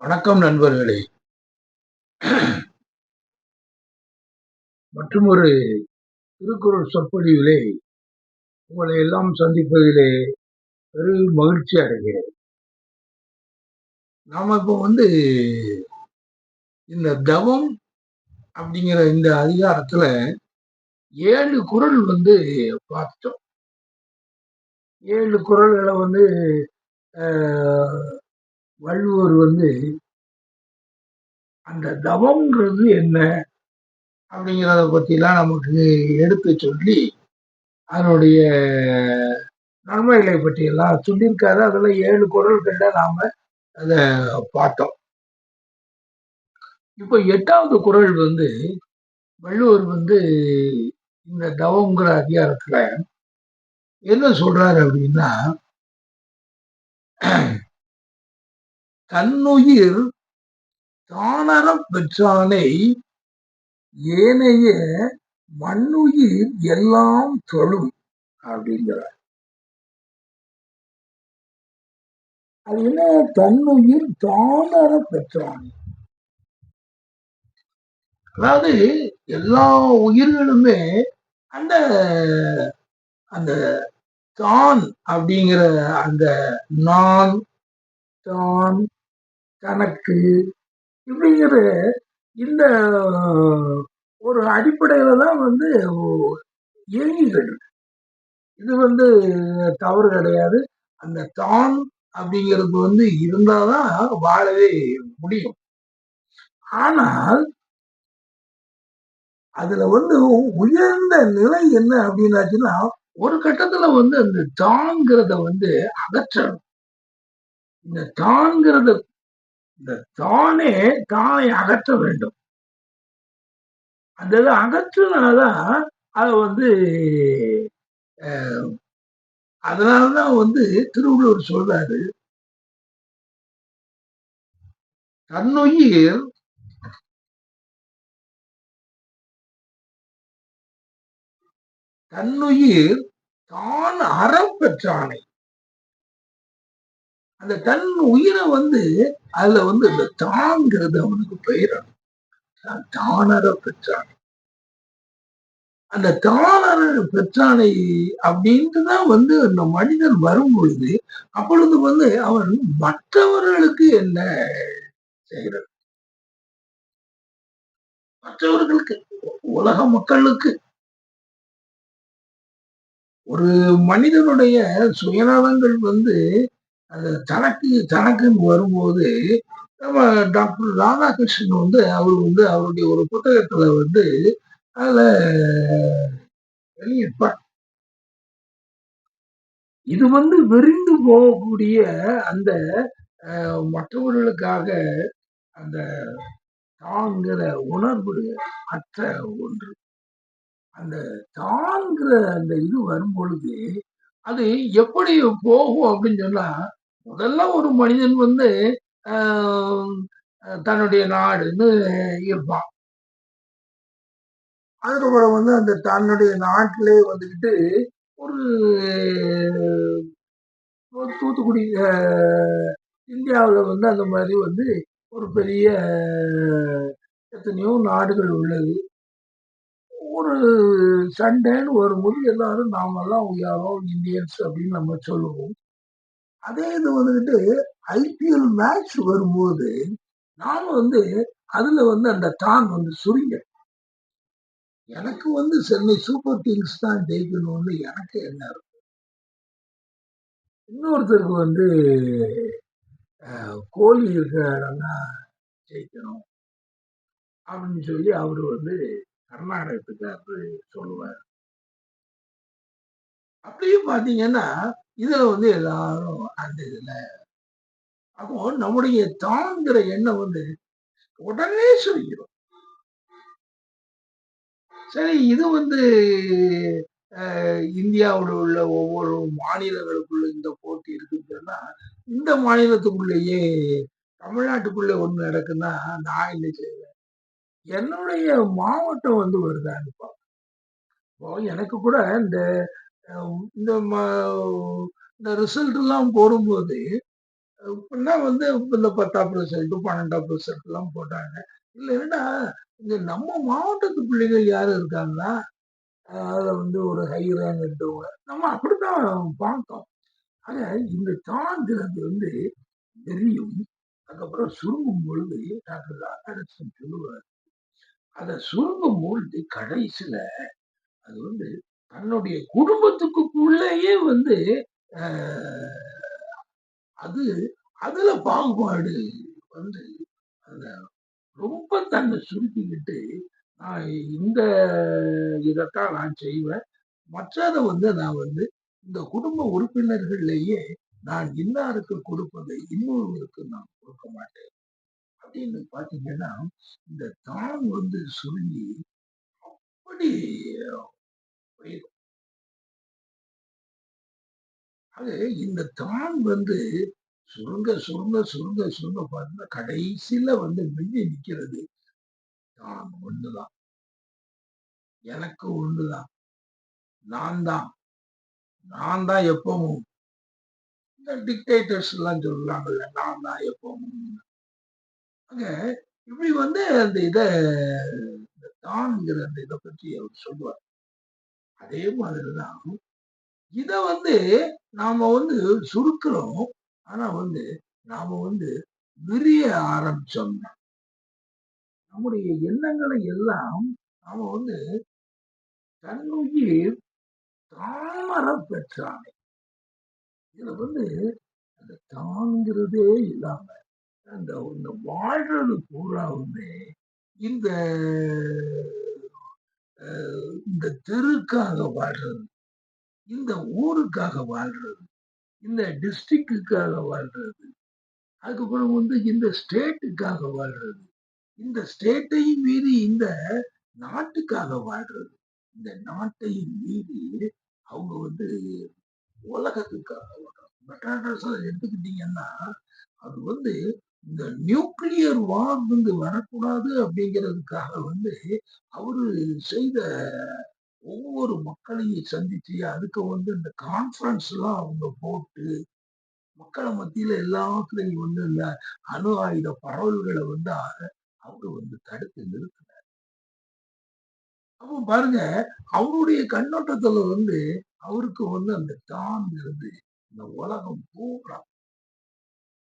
வணக்கம் நண்பர்களே. மற்றும் ஒரு திருக்குறள் சொற்பொழிவிலே உங்களை எல்லாம் சந்திப்பதிலே பெரும் மகிழ்ச்சி அடைகிறேன். நாம இப்போ வந்து இந்த தவம் அப்படிங்கிற இந்த அதிகாரத்துல ஏழு குறள் வந்து பார்த்துட்டோம். ஏழு குறள்களை வந்து ஆஹ், வள்ளுவர் வந்து அந்த தவம்ன்றது என்ன அப்படிங்கிறத பற்றிலாம் நமக்கு எடுத்து சொல்லி அதனுடைய நன்மைகளை பற்றியெல்லாம் சொல்லியிருக்காரு. அதெல்லாம் ஏழு குறள்கள்ல நாம அதை பார்த்தோம். இப்போ எட்டாவது குறள் வந்து வள்ளுவர் வந்து இந்த தவங்கிற அதிகாரத்தில் என்ன சொல்றாரு அப்படின்னா தன்னுயிர் தானற பெற்றானை ஏனைய மண்ணுயிர் எல்லாம் தொழும் அப்படிங்கிறார். அது என்ன? தன்னுயிர் தானற பெற்றானை. அதாவது எல்லா உயிர்களுமே அந்த அந்த தான் அப்படிங்கிற அந்த நான் தான் கணக்கு இப்படிங்கிற இந்த ஒரு அடிப்படையில தான் வந்து இயங்கிகள் இருக்கு. இது வந்து தவறு கிடையாது. அந்த தான் அப்படிங்கிறது வந்து இருந்தாதான் வாழவே முடியும். ஆனால் அதுல வந்து உயர்ந்த நிலை என்ன அப்படின்னாச்சுன்னா ஒரு கட்டத்துல வந்து அந்த தான்கிறத வந்து அகற்றணும். இந்த தான்கிறத இந்த தானே தானை அகற்ற வேண்டும். அந்த இதை அகற்றினாதான் அதை வந்து அதனாலதான் வந்து திருவள்ளுவர் சொல்றாரு தன்னுயிர் தன்னுயிர் தான் அறம் பெற்றானை. அந்த தன் உயிரை வந்து அதுல வந்து இந்த தாங்கிறது அவனுக்கு பெயரணும் தானர பெற்றான். அந்த தானர பெற்றானை அப்படின்ட்டுதான் வந்து அந்த மனிதன் வரும் பொழுது அப்பொழுது வந்து அவன் மற்றவர்களுக்கு என்ன செய்கிறது மற்றவர்களுக்கு உலக மக்களுக்கு. ஒரு மனிதனுடைய சுயநலங்கள் வந்து அது தனக்கு தனக்குன்னு வரும்போது நம்ம டாக்டர் ராதாகிருஷ்ணன் வந்து அவர் வந்து அவருடைய ஒரு புத்தகத்துல வந்து அதுல வெளியிட்டார். இது வந்து விரிந்து போகக்கூடிய அந்த மற்றவர்களுக்காக அந்த தாங்கிற உணர்வு அற்ற ஒன்று. அந்த தாங்கிற அந்த இது வரும் பொழுது அது எப்படி போகும் அப்படின்னு சொன்னா முதல்ல ஒரு மனிதன் வந்து தன்னுடைய நாடுன்னு இருப்பான். அதுக்கப்புறம் வந்து அந்த தன்னுடைய நாட்டிலே வந்துக்கிட்டு ஒரு ஒரு தூத்துக்குடி இந்தியாவில் வந்து அந்த மாதிரி வந்து ஒரு பெரிய எத்தனையோ நாடுகள் உள்ளது. ஒரு சண்டைன்னு வரும்போது எல்லாரும் நாமெல்லாம் உயாரோம் இந்தியன்ஸ் அப்படின்னு நம்ம சொல்லுவோம். அதே இது வந்துட்டு ஐபிஎல் மேட்ச் வரும்போது நான் வந்து அதுல வந்து அந்த தான் வந்து சுருங்க. எனக்கு வந்து சென்னை சூப்பர் கிங்ஸ் தான் ஜெயிக்கணும்னு எனக்கு என்ன இருக்கு இன்னொருத்தருக்கு வந்து கோலி இருக்கிற இடம்னா ஜெயிக்கணும். அப்படின்னு சொல்லி அவர் வந்து கர்நாடகத்துக்காரரு சொல்லுவார். அப்படியும் பார்த்தீங்கன்னா இதுல வந்து எல்லாரும் அந்த இதுல அப்போ நம்முடைய தாங்கிற எண்ணம் வந்து உடனே சொல்லிடும் சரி இது வந்து இந்தியாவில் இந்தியாவுல உள்ள ஒவ்வொரு மாநிலங்களுக்குள்ள இந்த போட்டி இருக்குன்னா இந்த மாநிலத்துக்குள்ளேயே தமிழ்நாட்டுக்குள்ள ஒண்ணு நடக்குன்னா நான் என்ன செய்வேன் என்னுடைய மாவட்டம் வந்து வருதான்னு பார்ப்பேன். எனக்கு கூட இந்த இந்த ம- இந்த ரிசல்ட் எல்லாம் போடும்போது எப்படின்னா வந்து இந்த பத்தாம் ரிசல்ட் பன்னெண்டாம் ரிசல்ட் எல்லாம் போட்டாங்க. இல்ல என்னடா இங்க நம்ம மாவட்டத்து பிள்ளைகள் யார் இருக்காங்கன்னா அதில் வந்து ஒரு ஹை ரேங்க் எடுத்தவங்க. நம்ம அப்படித்தான் பார்த்தோம். ஆக இந்த தாங்கிறது வந்து தெரியும். அதுக்கப்புறம் சுருங்கும் பொழுது டாக்டர் ராதாகிருஷ்ணன் சொல்லுவார் அதை சுருங்கும் பொழுது கடைசியில அது வந்து தன்னுடைய குடும்பத்துக்குள்ளேயே வந்து அது அதுல பாகுபாடு வந்து அந்த ரொம்ப தன்னை சுருக்கிக்கிட்டு நான் இந்த இதைத்தான் நான் செய்வேன். மற்றதை வந்து நான் வந்து இந்த குடும்ப உறுப்பினர்கள்லேயே நான் இன்னாருக்கு கொடுப்பதை இன்னொருவருக்கு நான் கொடுக்க மாட்டேன். அப்படின்னு பாத்தீங்கன்னா இந்த தான் வந்து சுருங்கி அப்படி போயிடும் அது இந்த தான் வந்து சுருங்க சுருங்க சுருங்க சுருங்க பார்த்தா கடைசியில வந்து மிஞ்சி நிக்கிறது. தான் ஒண்ணுதான். எனக்கு ஒண்ணுதான். நான் தான். நான் தான் எப்பவும். இந்த டிக்டேட்டர்ஸ் எல்லாம் சொல்றாங்கல்ல நான் தான் எப்பவும். அங்க இப்படி வந்து அந்த இத தான்ங்கிற அந்த இதை பற்றி அவர் சொல்லுவார். அதே மாதிரிதான். இத வந்து நாம வந்து சுருக்கிறோம். ஆனா வந்து நாம வந்து விரிய ஆரம்பிச்சோம்னா நம்முடைய எண்ணங்களை எல்லாம் நாம வந்து தன்னுயிர் தாமர பெற்றானே இதுல வந்து அந்த தாங்கிறதே இல்லாம அந்த இந்த வாழ்றது பூராவுமே இந்த இந்த தெருக்காக வாழ்றது இந்த ஊருக்காக வாழ்றது இந்த டிஸ்ட்ரிக்டுக்காக வாழ்றது அதுக்கப்புறம் வந்து இந்த ஸ்டேட்டுக்காக வாழ்றது இந்த ஸ்டேட்டையும் மீறி இந்த நாட்டுக்காக வாழ்றது இந்த நாட்டையும் மீறி அவங்க வந்து உலகத்துக்காக வாழ்றாங்க. எடுத்துக்கிட்டீங்கன்னா அது வந்து இந்த நியூக்ளியர் வார் வந்து வரக்கூடாது அப்படிங்கிறதுக்காக வந்து அவரு செய்த ஒவ்வொரு மக்களையும் சந்திச்சு அதுக்கு வந்து இந்த கான்ஃபரன்ஸ் எல்லாம் அவங்க போட்டு மக்களை மத்தியில எல்லாத்துலையும் வந்து இந்த அணு ஆயுத பரவல்களை வந்து அவரு வந்து தடுத்து நிறுத்தினார். அப்போ பாருங்க அவருடைய கண்ணோட்டத்துல வந்து அவருக்கு வந்து அந்த தான் இருந்து இந்த உலகம் பூரா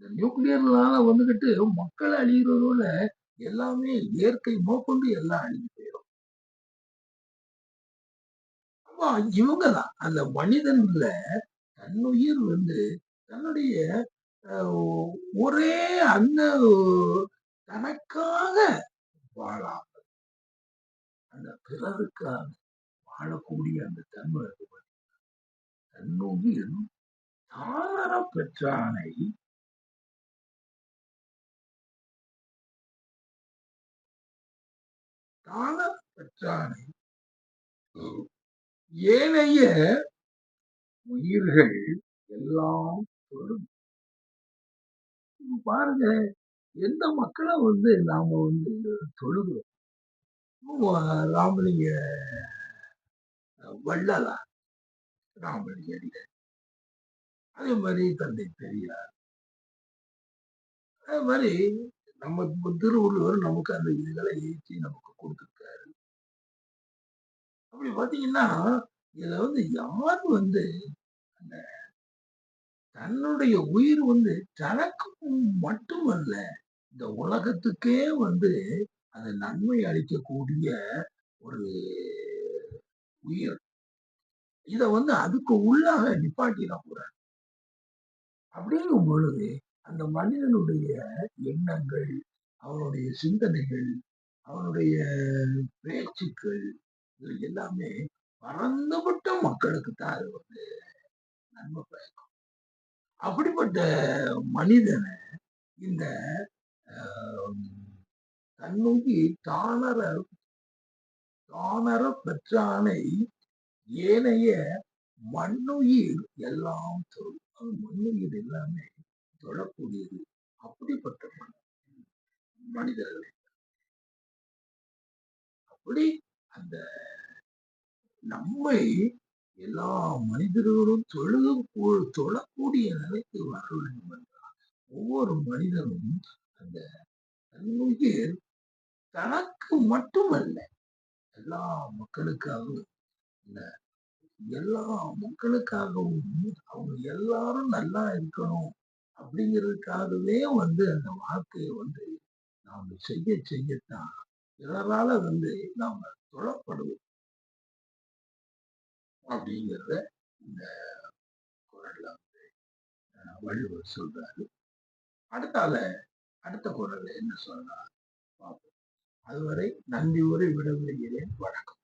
இந்த நியூக்ளியர்னால வந்துகிட்டு மக்கள் அழிகிறதோட எல்லாமே இயற்கை மோக்கொண்டு எல்லாம் அழிஞ்சு போயிடும் அப்போ இவங்க தான் அந்த மனிதன்ல தன்னுயிர் வந்து தன்னுடைய ஒரே அந்த தனக்காக வாழாமல் அந்த பிறருக்காக வாழக்கூடிய அந்த தன்மை தன்னுயிர் தார பெற்றானை காண பெற்றானை ஏனைய உயிர்கள் எல்லாம் தொழும். பாருங்க எந்த மக்களை வந்து நாம வந்து தொழுகிறோம்? ராமலிங்க வள்ளலா? ராமலிங்க அதே மாதிரி தந்தை பெரியார். அதே மாதிரி நம்ம திருவள்ளுவர் நமக்கு அந்த இதுகளை ஏற்றி நமக்கு கொடுத்துருக்காரு. அப்படி பாத்தீங்கன்னா இதுல வந்து யார் வந்து அந்த தன்னுடைய உயிர் வந்து தனக்கும் மட்டுமல்ல இந்த உலகத்துக்கே வந்து அது நன்மை அளிக்கக்கூடிய ஒரு உயிர். இத வந்து அதுக்கு உள்ளாக நிப்பாட்டிடக் கூடாது அப்படிங்கும் பொழுது அந்த மனிதனுடைய எண்ணங்கள் அவனுடைய சிந்தனைகள் அவனுடைய பேச்சுக்கள் இது எல்லாமே பறந்துபட்ட மக்களுக்கு தான் அது வந்து நன்மை பயக்கும். அப்படிப்பட்ட மனிதனை இந்த தன்னுகி தானர தானர பெற்றானை ஏனைய மண்ணுயிர் எல்லாம் தரும் மண்ணுயிர் எல்லாமே தொழக்கூடியது அப்படிப்பட்ட மனிதர்கள். அப்படி அந்த நம்மை எல்லா மனிதர்களும் தொழுது தொழக்கூடிய நிலைக்கு வர வேண்டும் என்றால் ஒவ்வொரு மனிதனும் அந்த தன்னுயிர் தனக்கு மட்டுமல்ல எல்லா மக்களுக்காகவும் இல்ல எல்லா மக்களுக்காகவும் அவங்க எல்லாரும் நல்லா இருக்கணும். அப்படிங்கிறதுக்காகவே வந்து அந்த வாழ்க்கையை வந்து நாம செய்ய செய்யத்தான் பிறரால வந்து நாம தொழப்படுவோம் அப்படிங்கிறத இந்த குரல்ல வந்து அஹ், வள்ளுவர் சொல்றாரு. அடுத்தால அடுத்த குரல்ல என்ன சொல்றாரு பார்ப்போம். அதுவரை நன்றி உரை விடவில்லைகிறேன் வணக்கம்.